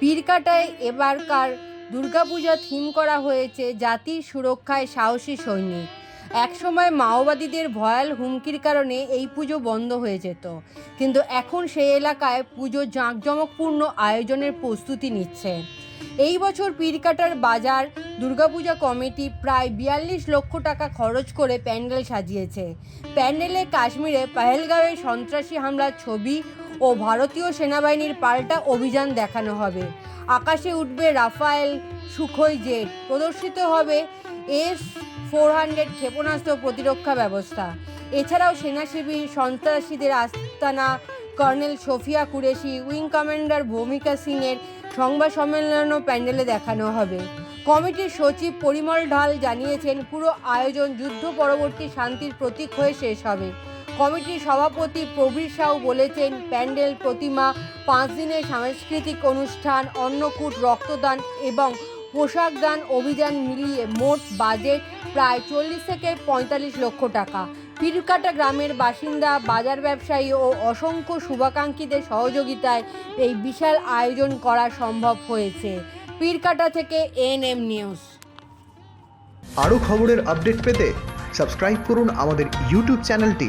পীরকাটায় এবারকার দুর্গাপূজা থিম করা হয়েছে জাতির সুরক্ষায় সাহসী সৈনিক। একসময় মাওবাদীদের ভয়াল হুমকির কারণে এই পুজো বন্ধ হয়ে যেত। কিন্তু এখন সেই এলাকায় পুজো জাঁকজমকপূর্ণ আয়োজনের প্রস্তুতি নিচ্ছে। এই বছর পীরকাটার বাজার দুর্গাপূজা কমিটি প্রায় বিয়াল্লিশ লক্ষ টাকা খরচ করে প্যান্ডেল সাজিয়েছে। প্যান্ডেলে কাশ্মীরে পেহেলগাঁওয়ে সন্ত্রাসী হামলার ছবি ও ভারতীয় সেনাবাহিনীর পাল্টা অভিযান দেখানো হবে। আকাশে উঠবে রাফায়েল সুখই জেট। প্রদর্শিত হবে এস ফোর হান্ড্রেড ক্ষেপণাস্ত্র প্রতিরক্ষা ব্যবস্থা। এছাড়াও সেনা শিবির সন্ত্রাসীদের আস্তানা, colonel Sofiya Qureshi, wing commander Bhumika সিংয়ের সংবাদ সম্মেলনও প্যান্ডেলে দেখানো হবে। কমিটির সচিব পরিমল ঢাল জানিয়েছেন, পুরো আয়োজন যুদ্ধ পরবর্তী শান্তির প্রতীক হয়ে শেষ হবে। কমিটির সভাপতি প্রবীর সাউ বলেছেন, প্যান্ডেল, প্রতিমা, পাঁচ দিনের সাংস্কৃতিক অনুষ্ঠান, অন্নকূট, রক্তদান এবং পোশাক দান অভিযান মিলিয়ে মোট বাজেট প্রায় চল্লিশ থেকে পঁয়তাল্লিশ লক্ষ টাকা। পীরকাটা গ্রামের বাসিন্দা, বাজার ব্যবসায়ী ও অসংখ্য শুভাকাঙ্ক্ষীদের সহযোগিতায় এই বিশাল আয়োজন করা সম্ভব হয়েছে। পীরকাটা থেকে এএনএম নিউজ। আরও খবরের আপডেট পেতে সাবস্ক্রাইব করুন আমাদের ইউটিউব চ্যানেলটি।